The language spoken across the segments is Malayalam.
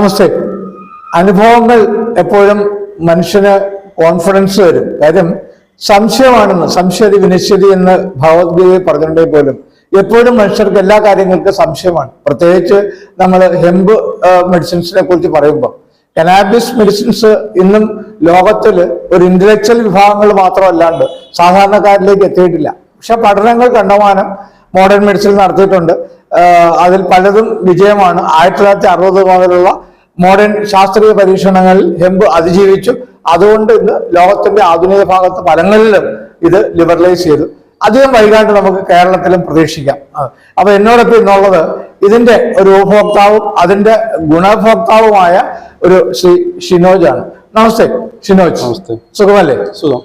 നമസ്തേ അനുഭവങ്ങൾ എപ്പോഴും മനുഷ്യന് കോൺഫിഡൻസ് തരും കാര്യം സംശയമാണെന്ന് സംശയതി വിനശ്യതി എന്ന് ഭഗവത്ഗീതയിൽ പറഞ്ഞിട്ടുണ്ടെങ്കിൽ പോലും എപ്പോഴും മനുഷ്യർക്ക് എല്ലാ കാര്യങ്ങൾക്കും സംശയമാണ്. പ്രത്യേകിച്ച് നമ്മൾ ഹെമ്പ് മെഡിസിൻസിനെ കുറിച്ച് പറയുമ്പോൾ കനാബിസ് മെഡിസിൻസ് ഇന്നും ലോകത്തിൽ ഒരു ഇന്റലക്ച്വൽ വിഭാഗങ്ങൾ മാത്രമല്ലാണ്ട് സാധാരണക്കാരിലേക്ക് എത്തിയിട്ടില്ല. പക്ഷെ പഠനങ്ങൾ കണ്ടമാനം മോഡേൺ മെഡിസിൻ നടത്തിയിട്ടുണ്ട്. അതിൽ പലതും വിജയമാണ്. ആയിരത്തി തൊള്ളായിരത്തി അറുപത് മുതലുള്ള മോഡേൺ ശാസ്ത്രീയ പരീക്ഷണങ്ങളിൽ ഹെമ്പ് അതിജീവിച്ചു. അതുകൊണ്ട് ഇന്ന് ലോകത്തിന്റെ ആധുനിക ഭാഗത്ത് പലങ്ങളിലും ഇത് ലിബറലൈസ് ചെയ്തു. അധികം വൈകാണ്ട് നമുക്ക് കേരളത്തിലും പ്രതീക്ഷിക്കാം. അപ്പൊ എന്നോടൊപ്പം ഇന്നുള്ളത് ഇതിന്റെ ഒരു ഉപഭോക്താവും അതിന്റെ ഗുണഭോക്താവുമായ ഒരു ശ്രീ ഷിനോജ് ആണ് നമസ്തേ ഷിനോജ്. നമസ്തേ. സുഖമല്ലേ? സുഖം.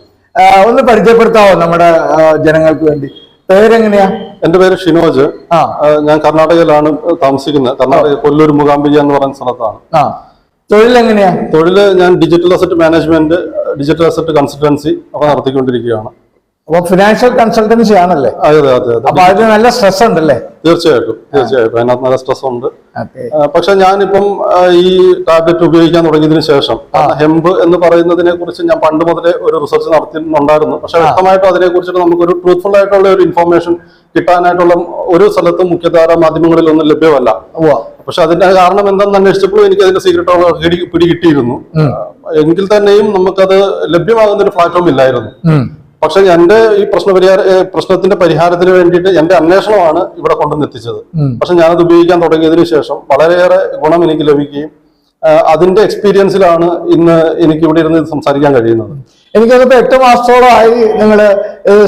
ഒന്ന് പരിചയപ്പെടുത്താവോ നമ്മുടെ ജനങ്ങൾക്ക് വേണ്ടി? പേരെങ്ങനെയാ? എന്റെ പേര് ഷിനോജ്. ഞാൻ കർണാടകയിലാണ് താമസിക്കുന്നത്. കർണാടക കൊല്ലൂർ മുഖാംബിക എന്ന് പറയുന്ന സ്ഥലത്താണ്. തൊഴിൽ എങ്ങനെയാ തൊഴിൽ ഞാൻ digital asset management digital asset consultancy ഒക്കെ നടത്തിക്കൊണ്ടിരിക്കുകയാണ്. അപ്പൊ ഫിനാൻഷ്യൽ കൺസൾട്ടൻസി ആണല്ലേ? അതെ അതെ അതെ. അപ്പൊ അതിന് നല്ല സ്ട്രെസ് ഉണ്ടല്ലേ? തീർച്ചയായിട്ടും തീർച്ചയായിട്ടും. അതിനകത്ത് നല്ല സ്ട്രെസ് ഉണ്ട്. പക്ഷെ ഞാനിപ്പം ഈ ടാബ്ലറ്റ് ഉപയോഗിക്കാൻ തുടങ്ങിയതിനു ശേഷം ഹെമ്പ് എന്ന് പറയുന്നതിനെ കുറിച്ച് ഞാൻ പണ്ട് മുതലേ ഒരു റിസർച്ച് നടത്തിയിട്ടുണ്ടായിരുന്നു. പക്ഷെ വ്യക്തമായിട്ട് അതിനെ കുറിച്ചിട്ട് നമുക്കൊരു ട്രൂത്ത്ഫുൾ ആയിട്ടുള്ള ഒരു ഇൻഫർമേഷൻ കിട്ടാനായിട്ടുള്ള ഒരു സ്ഥലത്തും മുഖ്യധാര മാധ്യമങ്ങളിൽ ഒന്നും ലഭ്യമല്ല പക്ഷെ അതിന്റെ കാരണം എന്താണെന്ന് അന്വേഷിച്ചപ്പോഴും എനിക്ക് അതിന്റെ സീക്രട്ട് പിടി കിട്ടിയിരുന്നു ഉം. എങ്കിൽ തന്നെയും നമുക്കത് ലഭ്യമാകുന്ന ഒരു പ്ലാറ്റ്ഫോം ഇല്ലായിരുന്നു. പക്ഷെ എന്റെ ഈ പ്രശ്ന പരിഹാര പ്രശ്നത്തിന്റെ പരിഹാരത്തിന് വേണ്ടിയിട്ട് എന്റെ അന്വേഷണമാണ് ഇവിടെ കൊണ്ടുവന്നെത്തിച്ചത്. പക്ഷെ ഞാനത് ഉപയോഗിക്കാൻ തുടങ്ങിയതിനു ശേഷം വളരെയേറെ ഗുണം എനിക്ക് ലഭിക്കുകയും അതിന്റെ എക്സ്പീരിയൻസിലാണ് ഇന്ന് എനിക്ക് ഇവിടെ ഇരുന്ന് സംസാരിക്കാൻ കഴിയുന്നത്. എനിക്കതിപ്പോ എട്ട് മാസത്തോളമായി നിങ്ങൾ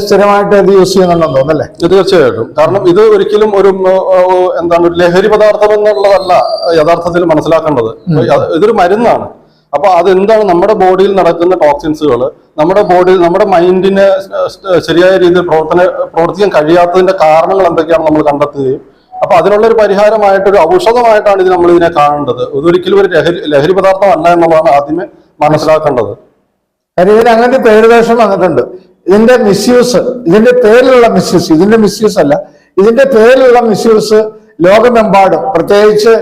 സ്ഥിരമായിട്ട് ഇത് യൂസ് ചെയ്യുന്നുണ്ടെന്ന് തോന്നുന്നല്ലേ? തീർച്ചയായിട്ടും. കാരണം ഇത് ഒരിക്കലും ഒരു എന്താണ് ഒരു ലഹരി പദാർത്ഥം എന്നുള്ളതല്ല യഥാർത്ഥത്തിൽ മനസ്സിലാക്കേണ്ടത്. ഇതൊരു മരുന്നാണ്. അപ്പൊ അതെന്താണ് നമ്മുടെ ബോഡിയിൽ നടക്കുന്ന ടോക്സിൻസുകൾ നമ്മുടെ ബോഡിയിൽ നമ്മുടെ മൈൻഡിന് ശരിയായ രീതിയിൽ പ്രവർത്തന പ്രവർത്തിക്കാൻ കഴിയാത്തതിന്റെ കാരണങ്ങൾ എന്തൊക്കെയാണ് നമ്മൾ കണ്ടെത്തുകയും അപ്പൊ അതിനുള്ള ഒരു പരിഹാരമായിട്ട് ഒരു ഔഷധമായിട്ടാണ് ഇത് നമ്മൾ ഇതിനെ കാണേണ്ടത്. ഇതൊരിക്കലും ഒരു ലഹരി ലഹരി പദാർത്ഥം അല്ല എന്നുള്ളതാണ് ആദ്യമേ മനസ്സിലാക്കേണ്ടത്. കാര്യം ഇതിന് അങ്ങനത്തെ പേരുദോഷം വന്നിട്ടുണ്ട്. ഇതിന്റെ മിസ്യൂസ് ഇതിന്റെ പേരിലുള്ള മിസ്യൂസ് ഇതിന്റെ മിസ്യൂസ് അല്ല ഇതിന്റെ പേരിലുള്ള മിസ്യൂസ് ലോകമെമ്പാടും. പ്രത്യേകിച്ച്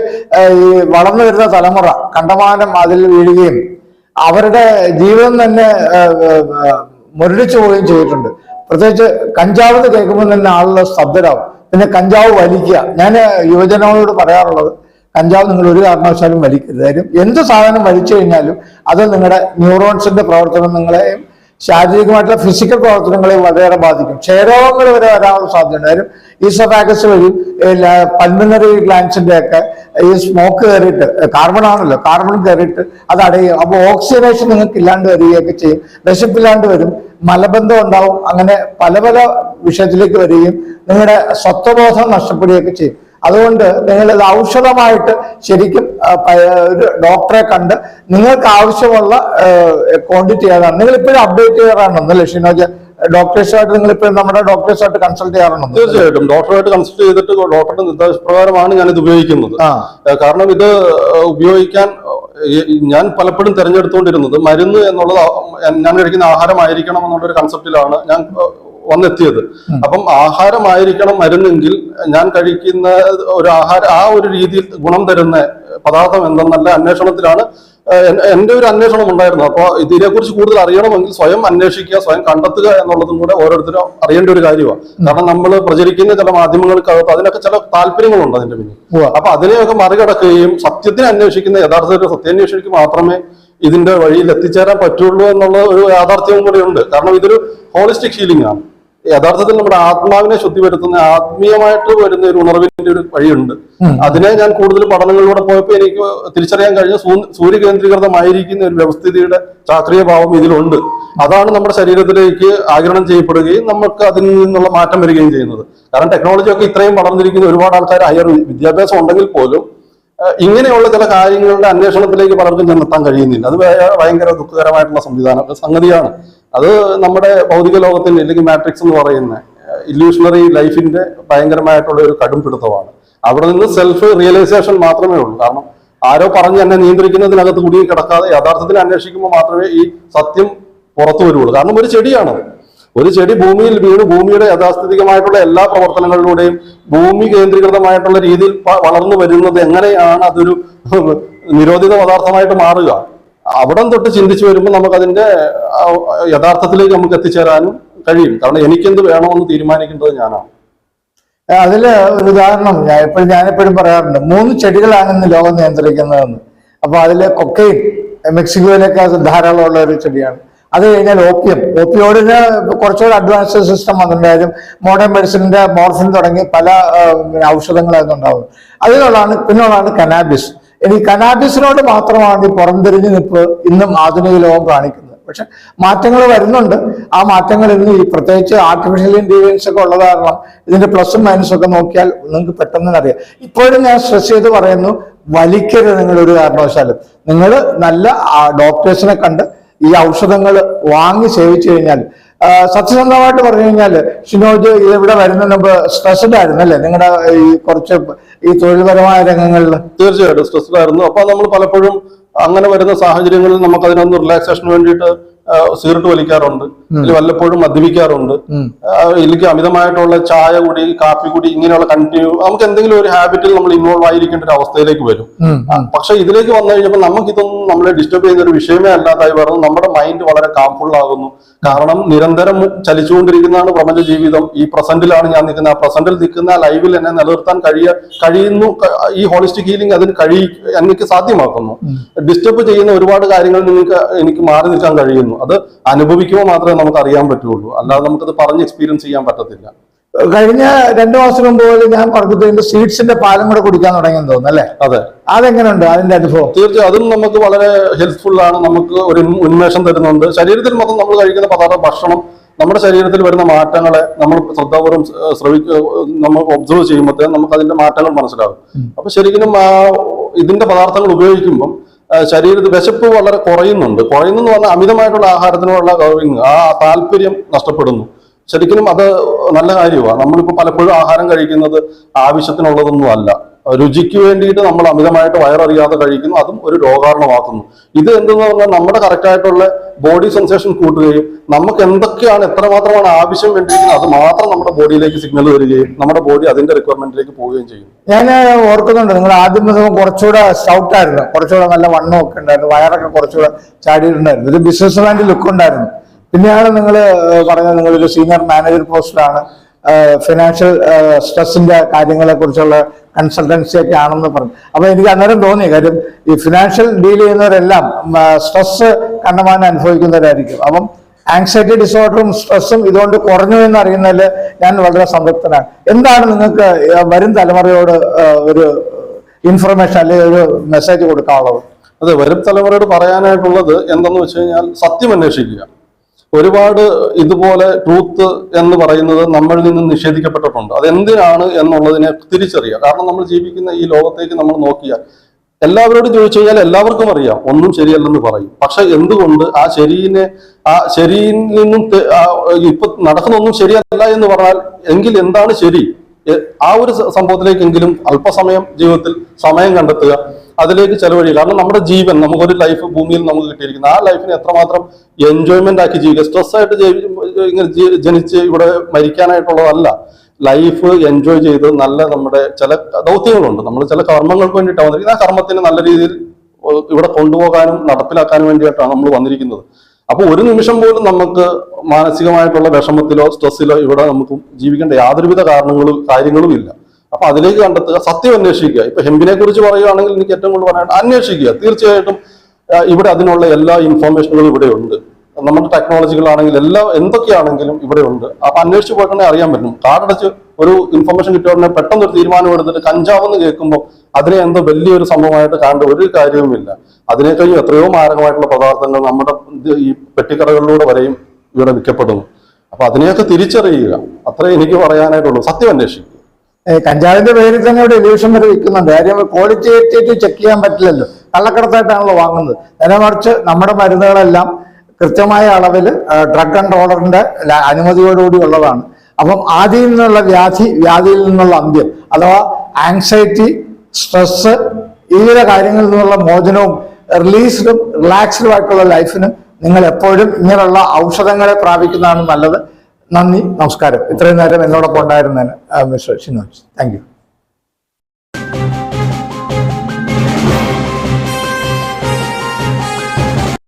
ഈ വളർന്നു വരുന്ന തലമുറ കണ്ടമാനം അതിൽ വീഴുകയും അവരുടെ ജീവിതം തന്നെ മുരടിച്ചു പോവുകയും ചെയ്തിട്ടുണ്ട്. പ്രത്യേകിച്ച് കഞ്ചാവ് കേൾക്കുമ്പോൾ തന്നെ ആളുകൾ സ്തബ്ധരാകും പിന്നെ കഞ്ചാവ് വലിക്കുക. ഞാൻ യുവജനങ്ങളോട് പറയാറുള്ളത് കഞ്ചാവ് നിങ്ങൾ ഒരു കാരണവശാലും വലിക്കരുത്. കാര്യം എന്ത് സാധനം വലിച്ചു കഴിഞ്ഞാലും അത് നിങ്ങളുടെ ന്യൂറോൺസിന്റെ പ്രവർത്തനം നിങ്ങളെയും ശാരീരികമായിട്ടുള്ള ഫിസിക്കൽ പ്രവർത്തനങ്ങളെ വളരെയേറെ ബാധിക്കും. ക്ഷയരോഗങ്ങൾ വരെ വരാനുള്ള സാധ്യതയുണ്ട്. കാര്യം ഈസോഫാഗസ് വഴി പൽമിനറി ഗ്ലാൻസിന്റെ ഒക്കെ ഈ സ്മോക്ക് കയറിയിട്ട് കാർബൺ ആണല്ലോ കാർബൺ കയറിയിട്ട് അത് അടയും അപ്പോൾ ഓക്സിഡേഷൻ നിങ്ങൾക്ക് ഇല്ലാണ്ട് വരികയൊക്കെ ചെയ്യും. വിശപ്പില്ലാണ്ട് വരും. മലബന്ധം ഉണ്ടാവും. അങ്ങനെ പല പല വിഷയത്തിലേക്ക് വരികയും നിങ്ങളുടെ സ്വത്വബോധം നഷ്ടപ്പെടുകയൊക്കെ ചെയ്യും. അതുകൊണ്ട് നിങ്ങൾ ഇത് ഔഷധമായിട്ട് ശരിക്കും ഒരു ഡോക്ടറെ കണ്ട് നിങ്ങൾക്ക് ആവശ്യമുള്ള ക്വാണ്ടിറ്റി ഏതാണ്? നിങ്ങൾ ഇപ്പോഴും അപ്ഡേറ്റ് ചെയ്യാറാണെന്നല്ലേ ഷിനോജ് ഡോക്ടേഴ്സുമായിട്ട് നിങ്ങൾ ഇപ്പോഴും നമ്മുടെ ഡോക്ടേഴ്സുമായിട്ട് കൺസൾട്ട് ചെയ്യാറുണ്ടോ? തീർച്ചയായിട്ടും. ഡോക്ടറുമായിട്ട് കൺസൾട്ട് ചെയ്തിട്ട് ഡോക്ടറുടെ നിർദ്ദേശപ്രകാരമാണ് ഞാൻ ഇത് ഉപയോഗിക്കുന്നത് കാരണം ഇത് ഉപയോഗിക്കാൻ ഞാൻ പലപ്പോഴും തിരഞ്ഞെടുത്തുകൊണ്ടിരുന്നത് മരുന്ന് എന്നുള്ളത് ഞാൻ കഴിക്കുന്ന ആഹാരമായിരിക്കണം എന്നുള്ളൊരു കൺസെപ്റ്റിലാണ് ഞാൻ വന്നെത്തിയത്. അപ്പം ആഹാരമായിരിക്കണം മരുന്നെങ്കിൽ ഞാൻ കഴിക്കുന്ന ഒരു ആഹാര ആ ഒരു രീതിയിൽ ഗുണം തരുന്ന പദാർത്ഥം എന്തെന്നല്ല അന്വേഷണത്തിലാണ് എന്റെ ഒരു അന്വേഷണം ഉണ്ടായിരുന്നു അപ്പോൾ ഇതിനെക്കുറിച്ച് കൂടുതൽ അറിയണമെങ്കിൽ സ്വയം അന്വേഷിക്കുക സ്വയം കണ്ടെത്തുക എന്നുള്ളതും കൂടെ ഓരോരുത്തരും അറിയേണ്ട ഒരു കാര്യമാണ്. കാരണം നമ്മൾ പ്രചരിക്കുന്ന ചില മാധ്യമങ്ങൾക്കകത്ത് അതിനൊക്കെ ചില താല്പര്യങ്ങളുണ്ട് അതിന്റെ പിന്നിൽ. അപ്പൊ അതിനെയൊക്കെ മറികടക്കുകയും സത്യത്തിനെ അന്വേഷിക്കുന്ന യഥാർത്ഥത്തിൽ സത്യാന്വേഷിക്ക് മാത്രമേ ഇതിന്റെ വഴിയിൽ എത്തിച്ചേരാൻ പറ്റുള്ളൂ എന്നുള്ള ഒരു യാഥാർത്ഥ്യവും കൂടെ ഉണ്ട്. കാരണം ഇതൊരു ഹോളിസ്റ്റിക് ഹീലിംഗ് ആണ്. യഥാർത്ഥത്തിൽ നമ്മുടെ ആത്മാവിനെ ശുദ്ധി വരുത്തുന്ന ആത്മീയമായിട്ട് വരുന്ന ഒരു ഉണർവിന്റെ ഒരു വഴിയുണ്ട്. അതിനെ ഞാൻ കൂടുതൽ പഠനങ്ങളിലൂടെ പോയപ്പോൾ എനിക്ക് തിരിച്ചറിയാൻ കഴിഞ്ഞ സൂര്യ സൂര്യകേന്ദ്രീകൃതമായിരിക്കുന്ന ഒരു വ്യവസ്ഥിതിയുടെ ശാസ്ത്രീയ ഭാവം ഇതിലുണ്ട്. അതാണ് നമ്മുടെ ശരീരത്തിലേക്ക് ആഗിരണം ചെയ്യപ്പെടുകയും നമുക്ക് അതിൽ നിന്നുള്ള മാറ്റം വരികയും ചെയ്യുന്നത്. കാരണം ടെക്നോളജി ഒക്കെ ഇത്രയും വളർന്നിരിക്കുന്ന ഒരുപാട് ആൾക്കാർ ഹയർ വിദ്യാഭ്യാസം ഉണ്ടെങ്കിൽ പോലും ഇങ്ങനെയുള്ള ചില കാര്യങ്ങളുടെ അന്വേഷണത്തിലേക്ക് പലർക്കും ചെന്നെത്താൻ കഴിയുന്നില്ല. അത് ഭയ- ഭയങ്കര ദുഃഖകരമായിട്ടുള്ള സംവിധാനം സംഗതിയാണ്. അത് നമ്മുടെ ഭൗതിക ലോകത്തിന്റെ അല്ലെങ്കിൽ മാട്രിക്സ് എന്ന് പറയുന്ന ഇല്യൂഷണറി ലൈഫിന്റെ ഭയങ്കരമായിട്ടുള്ള ഒരു കടും പിടുത്തമാണ് അവിടെ നിന്ന് സെൽഫ് റിയലൈസേഷൻ മാത്രമേ ഉള്ളൂ. കാരണം ആരോ പറഞ്ഞ് എന്നെ നിയന്ത്രിക്കുന്നതിനകത്ത് കുടുങ്ങി കിടക്കാതെ യഥാർത്ഥത്തിൽ അന്വേഷിക്കുമ്പോൾ മാത്രമേ ഈ സത്യം പുറത്തു വരുള്ളൂ. കാരണം ഒരു ചെടിയാണത് ഒരു ചെടി ഭൂമിയിൽ വീണ് ഭൂമിയുടെ യഥാസ്ഥിതികമായിട്ടുള്ള എല്ലാ പ്രവർത്തനങ്ങളിലൂടെയും ഭൂമി കേന്ദ്രീകൃതമായിട്ടുള്ള രീതിയിൽ വളർന്നു വരുന്നത് എങ്ങനെയാണ് അതൊരു നിരോധിത പദാർത്ഥമായിട്ട് മാറുക? അവിടം തൊട്ട് ചിന്തിച്ചു വരുമ്പോൾ നമുക്ക് അതിന്റെ ആ, യഥാർത്ഥത്തിലേക്ക് നമുക്ക് എത്തിച്ചേരാനും കഴിയും. കാരണം എനിക്കെന്ത് വേണമെന്ന് തീരുമാനിക്കേണ്ടത് ഞാനാണ്. അതിൽ ഒരു ഉദാഹരണം ഞാൻ എപ്പോഴും ഞാനെപ്പോഴും പറയാറുണ്ട്. മൂന്ന് ചെടികളാണ് ഇന്ന് ലോകം നിയന്ത്രിക്കുന്നതെന്ന്. അപ്പൊ അതിലെ കൊക്കൈൻ മെക്സിക്കോയിലൊക്കെ ധാരാളമുള്ള ഒരു ചെടിയാണ്. അത് കഴിഞ്ഞാൽ ഓപ്പിയം ഓപ്പിയോടിന് കുറച്ചുകൂടെ അഡ്വാൻസ്ഡ് സിസ്റ്റം വന്നിട്ടുണ്ടായാലും മോഡേൺ മെഡിസിനിന്റെ മോർഫിൻ തുടങ്ങി പല ഔഷധങ്ങളായിരുന്നു ഉണ്ടാവുന്നത് അതിനുള്ളതാണ് പിന്നുള്ളതാണ് കനാബിസ് ഇനി കനാബിസിനോട് മാത്രമാണ് ഈ പുറംതിരിഞ്ഞ് നിപ്പ് ഇന്നും ആധുനിക ലോകം കാണിക്കുന്നത്. പക്ഷെ മാറ്റങ്ങൾ വരുന്നുണ്ട്. ആ മാറ്റങ്ങൾ ഇന്ന് ഈ പ്രത്യേകിച്ച് ആർട്ടിഫിഷ്യൽ ഇന്റലിജൻസ് ഒക്കെ ഉള്ളത് കാരണം ഇതിന്റെ പ്ലസും മൈനസും ഒക്കെ നോക്കിയാൽ നിങ്ങൾക്ക് പെട്ടെന്ന് അറിയാം. ഇപ്പോഴും ഞാൻ സ്ട്രെസ് ചെയ്ത് പറയുന്നു വലിക്കരുത് നിങ്ങൾ ഒരു കാരണവശാലും. നിങ്ങൾ നല്ല ഡോക്ടേഴ്സിനെ കണ്ട് ഈ ഔഷധങ്ങൾ വാങ്ങി സേവിച്ചു കഴിഞ്ഞാൽ സത്യസന്ധമായിട്ട് പറഞ്ഞു കഴിഞ്ഞാൽ ഷിനോജ് ഇവിടെ വരുന്നതിന് മുമ്പ് സ്ട്രെസ്ഡ് ആയിരുന്നു അല്ലേ? നിങ്ങളുടെ ഈ കുറച്ച് ഈ തൊഴിൽപരമായ രംഗങ്ങളിൽ? തീർച്ചയായിട്ടും സ്ട്രെസ്ഡ് ആയിരുന്നു. അപ്പൊ നമ്മൾ പലപ്പോഴും അങ്ങനെ വരുന്ന സാഹചര്യങ്ങളിൽ നമുക്ക് അതിനൊന്ന് റിലാക്സേഷന് വേണ്ടിയിട്ട് സിഗരറ്റ് വലിക്കാറുണ്ട്. അതിൽ വല്ലപ്പോഴും മദ്യപിക്കാറുണ്ട്. ഇല്ലെങ്കിൽ അമിതമായിട്ടുള്ള ചായ കൂടി കാപ്പി കൂടി ഇങ്ങനെയുള്ള കണ്ടിന്യൂ നമുക്ക് എന്തെങ്കിലും ഒരു ഹാബിറ്റിൽ നമ്മൾ ഇൻവോൾവ് ആയിരിക്കേണ്ട ഒരു അവസ്ഥയിലേക്ക് വരും. പക്ഷെ ഇതിലേക്ക് വന്നു കഴിഞ്ഞപ്പോൾ നമുക്ക് ഇതൊന്നും നമ്മളെ ഡിസ്റ്റർബ് ചെയ്യുന്ന ഒരു വിഷയമേ അല്ലാതായി പറഞ്ഞു നമ്മുടെ മൈൻഡ് വളരെ കാംഫുൾ ആകുന്നു. കാരണം നിരന്തരം ചലിച്ചുകൊണ്ടിരിക്കുന്നതാണ് പ്രപഞ്ച ജീവിതം. ഈ പ്രസന്റിലാണ് ഞാൻ നിൽക്കുന്നത്. ആ പ്രസന്റിൽ നിൽക്കുന്ന ലൈവിൽ എന്നെ നിലനിർത്താൻ കഴിയ കഴിയുന്നു. ഈ ഹോളിസ്റ്റിക് ഹീലിംഗ് അതിന് കഴി എനിക്ക് സാധ്യമാക്കുന്നു. ഡിസ്റ്റർബ് ചെയ്യുന്ന ഒരുപാട് കാര്യങ്ങൾ നിങ്ങൾക്ക് എനിക്ക് മാറി നിൽക്കാൻ കഴിയുന്നു. അത് അനുഭവിക്കുമ്പോൾ മാത്രമേ നമുക്ക് അറിയാൻ പറ്റുള്ളൂ. അല്ലാതെ നമുക്കത് പറഞ്ഞ് എക്സ്പീരിയൻസ് ചെയ്യാൻ പറ്റത്തില്ല. കഴിഞ്ഞ രണ്ടു മാസം മുമ്പ് പോലെ ഞാൻ പറഞ്ഞിട്ട് സീഡ്സിന്റെ പാലം കൂടെ കുടിക്കാൻ തുടങ്ങിയെന്ന് തോന്നുന്നു അല്ലേ? അതെ. അതെങ്ങനെയുണ്ട് അതിന്റെ അനുഭവം? തീർച്ചയായും. അതും നമുക്ക് വളരെ ഹെൽപ്ഫുൾ ആണ്. നമുക്ക് ഒരു ഉന്മ- ഉന്മേഷം തരുന്നുണ്ട്. ശരീരത്തിൽ മൊത്തം നമ്മൾ കഴിക്കുന്ന പദാർത്ഥ ഭക്ഷണം നമ്മുടെ ശരീരത്തിൽ വരുന്ന മാറ്റങ്ങളെ നമ്മൾ ശ്രദ്ധാപൂർവം ശ്രവി നമ്മൾ ഒബ്സർവ് ചെയ്യുമ്പോഴത്തേ നമുക്ക് അതിന്റെ മാറ്റങ്ങൾ മനസ്സിലാകും. അപ്പൊ ശരിക്കും ഇതിന്റെ പദാർത്ഥങ്ങൾ ഉപയോഗിക്കുമ്പം ശരീരത്തിൽ വിശപ്പ് വളരെ കുറയുന്നുണ്ട്. കുറയുന്നു എന്ന് പറഞ്ഞാൽ അമിതമായിട്ടുള്ള ആഹാരത്തിനോടുള്ള ഗൗരവം ആ താല്പര്യം നഷ്ടപ്പെടുന്നു. ശരിക്കും അത് നല്ല കാര്യമാണ്. നമ്മളിപ്പോൾ പലപ്പോഴും ആഹാരം കഴിക്കുന്നത് ആവശ്യത്തിനുള്ളതൊന്നും അല്ല രുചിക്ക് വേണ്ടിയിട്ട് നമ്മൾ അമിതമായിട്ട് വയററിയാതെ കഴിക്കുന്നു അതും ഒരു രോഗാരണമാക്കുന്നു ഇത് എന്തെന്ന് പറഞ്ഞാൽ നമ്മുടെ കറക്റ്റായിട്ടുള്ള ബോഡി സെൻസേഷൻ കൂട്ടുകയും നമുക്ക് എന്തൊക്കെയാണ് എത്രമാത്രമാണ് ആവശ്യം വേണ്ടിയിരിക്കുന്നത് അത് മാത്രം നമ്മുടെ ബോഡിയിലേക്ക് സിഗ്നൽ വരികയും നമ്മുടെ ബോഡി അതിന്റെ റിക്വയർമെന്റിലേക്ക് പോവുകയും ചെയ്യും. ഞാൻ ഓർക്കുന്നുണ്ട് നിങ്ങൾ ആദ്യം കുറച്ചുകൂടെ സ്റ്റൗട്ട് ആയിരുന്നു. കുറച്ചുകൂടെ നല്ല വണ്ണം ഒക്കെ ഉണ്ടായിരുന്നു. വയറൊക്കെ കുറച്ചുകൂടെ ചാടിയിട്ടുണ്ടായിരുന്നു. ഒരു ബിസിനസ് മാന്റെ ലുക്ക് ഉണ്ടായിരുന്നു. പിന്നെയാണ് നിങ്ങൾ പറഞ്ഞത് നിങ്ങളൊരു സീനിയർ മാനേജർ പോസ്റ്റിലാണ് ഫിനാൻഷ്യൽ സ്ട്രെസ്സിന്റെ കാര്യങ്ങളെ കുറിച്ചുള്ള കൺസൾട്ടൻസി ഒക്കെ ആണെന്ന് പറഞ്ഞു. അപ്പൊ എനിക്ക് അന്നേരം തോന്നി കാര്യം ഈ ഫിനാൻഷ്യൽ ഡീൽ ചെയ്യുന്നവരെല്ലാം സ്ട്രെസ് കണ്ടമാനം അനുഭവിക്കുന്നവരായിരിക്കും. അപ്പം ആങ്സൈറ്റി ഡിസോർഡറും സ്ട്രെസ്സും ഇതുകൊണ്ട് കുറഞ്ഞു എന്ന് അറിയുന്നതിൽ ഞാൻ വളരെ സംതൃപ്തനാണ്. എന്താണ് നിങ്ങൾക്ക് വരും തലമുറയോട് ഒരു ഇൻഫർമേഷൻ അല്ലെങ്കിൽ ഒരു മെസ്സേജ് കൊടുക്കാനുള്ളത്? അതെ വരും തലമുറയോട് പറയാനായിട്ടുള്ളത് എന്തെന്ന് വെച്ച് കഴിഞ്ഞാൽ സത്യം അന്വേഷിക്കുക. ഒരുപാട് ഇതുപോലെ ട്രൂത്ത് എന്ന് പറയുന്നത് നമ്മളിൽ നിന്ന് നിഷേധിക്കപ്പെട്ടിട്ടുണ്ട്. അതെന്തിനാണ് എന്നുള്ളതിനെ തിരിച്ചറിയുക. കാരണം നമ്മൾ ജീവിക്കുന്ന ഈ ലോകത്തേക്ക് നമ്മൾ നോക്കിയാൽ എല്ലാവരോടും ചോദിച്ചു കഴിഞ്ഞാൽ എല്ലാവർക്കും അറിയാം. ഒന്നും ശരിയല്ലെന്ന് പറയും. പക്ഷെ എന്തുകൊണ്ട് ആ ശരീനെ ആ ശരിയിൽ നിന്നും ഇപ്പൊ നടക്കുന്നൊന്നും ശരിയല്ല എന്ന് പറഞ്ഞാൽ എങ്കിൽ എന്താണ് ശരി? ആ ഒരു സംഭവത്തിലേക്കെങ്കിലും അല്പസമയം ജീവിതത്തിൽ സമയം കണ്ടെത്തുക. അതിലേക്ക് ചെലവഴിയില്ല. കാരണം നമ്മുടെ ജീവൻ നമുക്കൊരു ലൈഫ് ഭൂമിയിൽ നമുക്ക് കിട്ടിയിരിക്കുന്നത് ആ ലൈഫിനെ എത്രമാത്രം എൻജോയ്മെന്റ് ആക്കി ജീവിക്കുക. സ്ട്രെസ് ആയിട്ട് ജീവി- ഇങ്ങനെ ജനിച്ച് ഇവിടെ മരിക്കാനായിട്ടുള്ളതല്ല. ലൈഫ് എൻജോയ് ചെയ്ത് നല്ല നമ്മുടെ ചില ദൗത്യങ്ങളുണ്ട്. നമ്മൾ ചില കർമ്മങ്ങൾക്ക് വേണ്ടിയിട്ടാണ് വന്നിരിക്കുന്നത്. ആ കർമ്മത്തിന് നല്ല രീതിയിൽ ഇവിടെ കൊണ്ടുപോകാനും നടപ്പിലാക്കാനും വേണ്ടിയിട്ടാണ് നമ്മൾ വന്നിരിക്കുന്നത്. അപ്പോൾ ഒരു നിമിഷം പോലും നമുക്ക് മാനസികമായിട്ടുള്ള വിഷമത്തിലോ സ്ട്രെസ്സിലോ ഇവിടെ നമുക്ക് ജീവിക്കേണ്ട യാതൊരുവിധ കാരണങ്ങളും കാര്യങ്ങളും ഇല്ല. അപ്പൊ അതിലേക്ക് കണ്ടെത്തുക സത്യം അന്വേഷിക്കുക. ഇപ്പൊ ഹെമ്പിനെ കുറിച്ച് പറയുകയാണെങ്കിൽ എനിക്ക് ഏറ്റവും കൂടുതൽ പറയാൻ അന്വേഷിക്കുക. തീർച്ചയായിട്ടും ഇവിടെ അതിനുള്ള എല്ലാ ഇൻഫർമേഷനുകളും ഇവിടെ ഉണ്ട്. നമ്മുടെ ടെക്നോളജികളാണെങ്കിൽ എല്ലാം എന്തൊക്കെയാണെങ്കിലും ഇവിടെ ഉണ്ട്. അപ്പൊ അന്വേഷിച്ച് പോയിട്ടുണ്ടെങ്കിൽ അറിയാൻ പറ്റും. കാർഡടച്ച് ഒരു ഇൻഫർമേഷൻ കിട്ടിയ പെട്ടെന്ന് ഒരു തീരുമാനം എടുത്തിട്ട് കഞ്ചാവെന്ന് കേൾക്കുമ്പോൾ അതിനെ എന്തോ വലിയൊരു സംഭവമായിട്ട് കാണേണ്ട ഒരു കാര്യവുമില്ല. അതിനേക്കഴിഞ്ഞ് എത്രയോ മാരകമായിട്ടുള്ള പദാർത്ഥങ്ങൾ നമ്മുടെ ഈ പെട്ടിക്കടകളിലൂടെ വരെയും ഇവിടെ വിൽക്കപ്പെടുന്നു. അപ്പൊ അതിനെയൊക്കെ തിരിച്ചറിയുക. അത്രേ എനിക്ക് പറയാനായിട്ടുള്ളൂ. സത്യം അന്വേഷിക്കുക. ഏ, കഞ്ചാവിന്റെ പേരിൽ തന്നെ ഇവിടെ ഇല്യൂഷൻ വരെ വിൽക്കുന്നുണ്ട് കാര്യം ക്വാളിറ്റി ചെക്ക് ചെയ്യാൻ പറ്റില്ലല്ലോ. കള്ളക്കടത്തായിട്ടാണല്ലോ വാങ്ങുന്നത്. നേരെ മറിച്ച് നമ്മുടെ മരുന്നുകളെല്ലാം കൃത്യമായ അളവിൽ ഡ്രഗ് കൺട്രോളറിന്റെ അനുമതിയോടുകൂടി ഉള്ളതാണ്. അപ്പം ആദ്യം നിന്നുള്ള വ്യാധി വ്യാധിയിൽ നിന്നുള്ള അന്ത്യം അഥവാ ആങ്സൈറ്റി സ്ട്രെസ് ഈ ഒരു കാര്യങ്ങളിൽ നിന്നുള്ള മോചനവും റിലീസ്ഡും റിലാക്സ്ഡും ആയിട്ടുള്ള ലൈഫിനും നിങ്ങൾ എപ്പോഴും ഇങ്ങനെയുള്ള ഔഷധങ്ങളെ പ്രാപിക്കുന്നതാണ് നല്ലത്. നന്ദി നമസ്കാരം. ഇത്രയും നേരം എന്നോടൊപ്പം ഉണ്ടായിരുന്നതിന് മിസ്റ്റർ ഷിനോജ്. Thank you.